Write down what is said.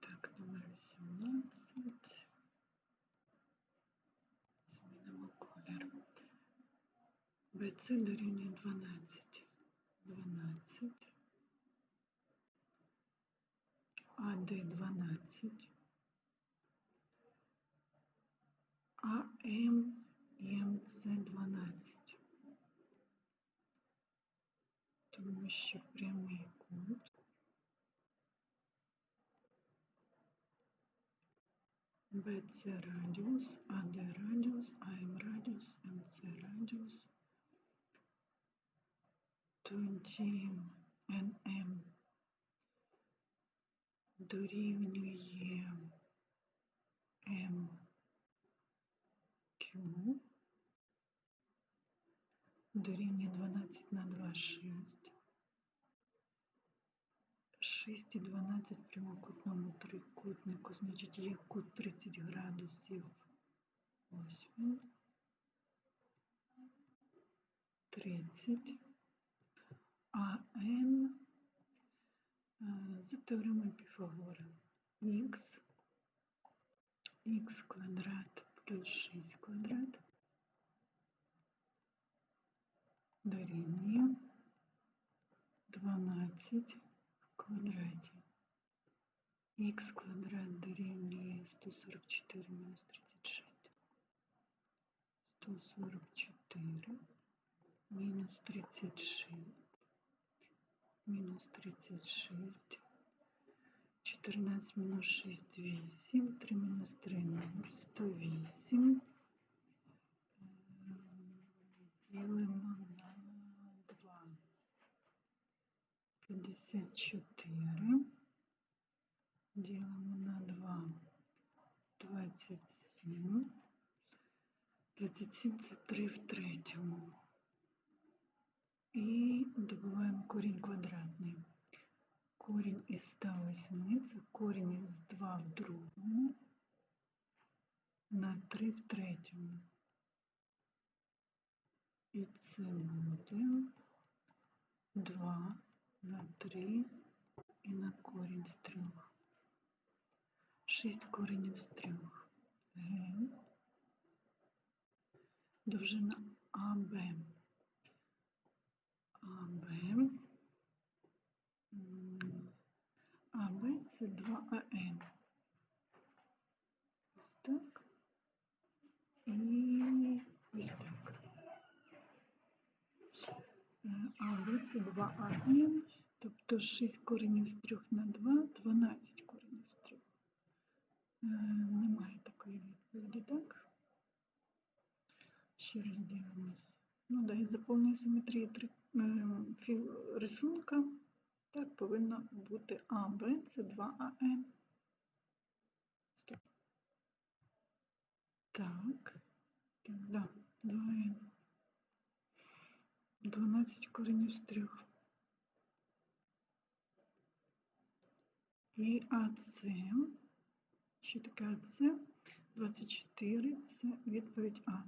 Так, номер 18. Змінимо колір. БЦ дорівнює 12. 12. АД 12. АМ і МЦ 12. Тому що прямий кут БЦ радіус, АД радіус, АМ радіус, МЦ радіус. Тоді НМ дорівнює МQ дорівнює 12 на 2 6. 6 і 12 в прямокутному трикутнику, значить є кут 30 градусів. Ось він. 30. А n е, за теоремою Піфагора х х квадрат плюс 6 квадрат дорівнює 12 в квадраті. х квадрат дорівнює 144 мінус 36. 144 мінус 36 мінус 36 14 мінус 6 8 3 мінус 3 0 108 54 ділимо на 2 27 27 це 3 в третьому і добуваємо корінь квадратний. Корінь із 108 це корінь із 2 в другому на 3 в третьому. І це буде 2 на 3 і на корінь з 3. 6 коренів з 3. Г. Довжина АБ. АБ. АБ це 2АН. Ось так. І ось так. Е, АБ це 2АН, тобто 6 коренів з 3 на 2, 12 коренів з 3. Е, Немає такої відповіді, так? Ще раз дивимось. Ну да, і за повної симетрії три, е, рисунка так повинно бути АБ, це 2АН. Стоп. Так, так, да, 2Н. 12 коренів з 3. І АЦ, що таке АЦ? 24 це відповідь А.